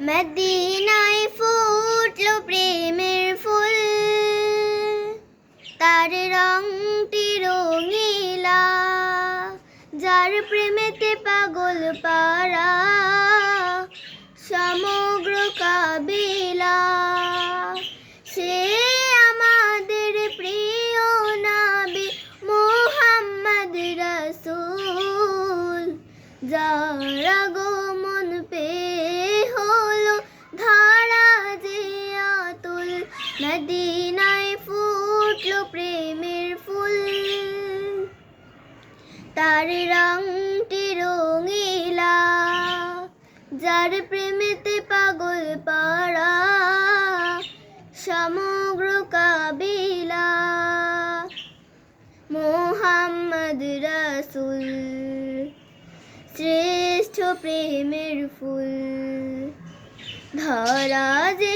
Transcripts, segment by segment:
মদিনায় ফুটলো প্রেমের ফুল। তার রংটি রঙিলা যার প্রেমেতে পাগল পারা সমগ্র ধারা যে আতুল মদিনায় ফুটলো প্রেমের ফুল তার রংটি রঙিলা যার প্রেমেতে পাগল পারা সমগ্র কাবিলা মোহাম্মদ রসুল শ্রেষ্ঠ প্রেমের ফুল ধরা যে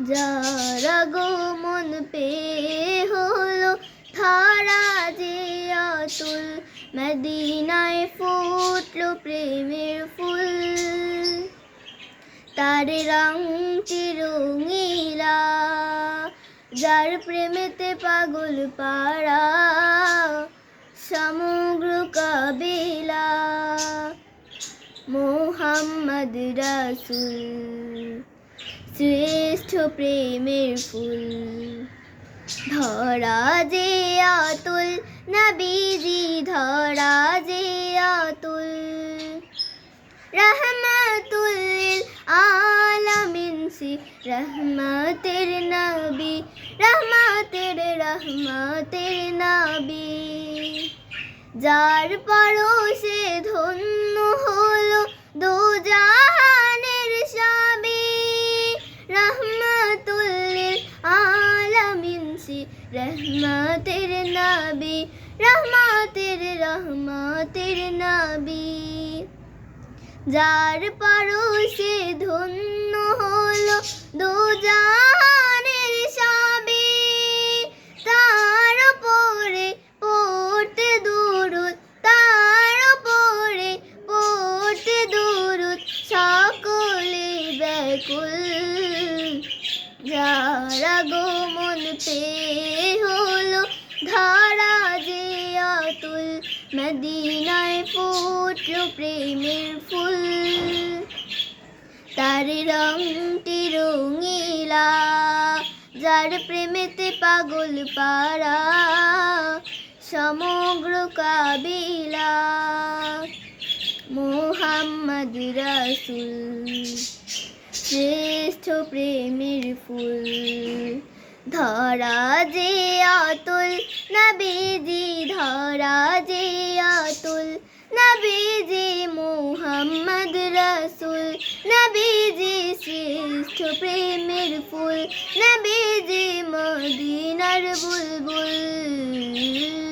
যারা গো মন পে হলো থারা যে অতুল মদিনায় ফুটলো প্রেমের ফুল। তার রংটি রঙিলা যার প্রেমেতে পাগল পাড়া, সমগ্র কাবিলা। মোহাম্মদ রাসুল শ্রেষ্ঠ প্রেমের ফুল। ধরা যে আতুল নবীজি ধরা যে আতুল। রহমাতুল আলামিন সি, রহমতের নবী, রহমতের রহমতের নবী। যার পরশে রহমতের নাবি রহমতের রহমতের নাবি। যার পরশে ধন্য হলো যারা গোমন পে হলো ধারা যে অতুল মদিনায় ফুটলো প্রেমের ফুল। তার রংটি রঙিলা, যার প্রেমেতে পাগল পারা, সমগ্র কাবিলা। মোহাম্মদ রাসুল। শ্রেষ্ঠ প্রেমের ফুল। ধরা যে অতুল নবীজি, ধরা যে অতুল নবীজি মোহাম্মদ রসুল। নবীজি শ্রেষ্ঠ প্রেমের ফুল, নবীজি মদিনার বুলবুল।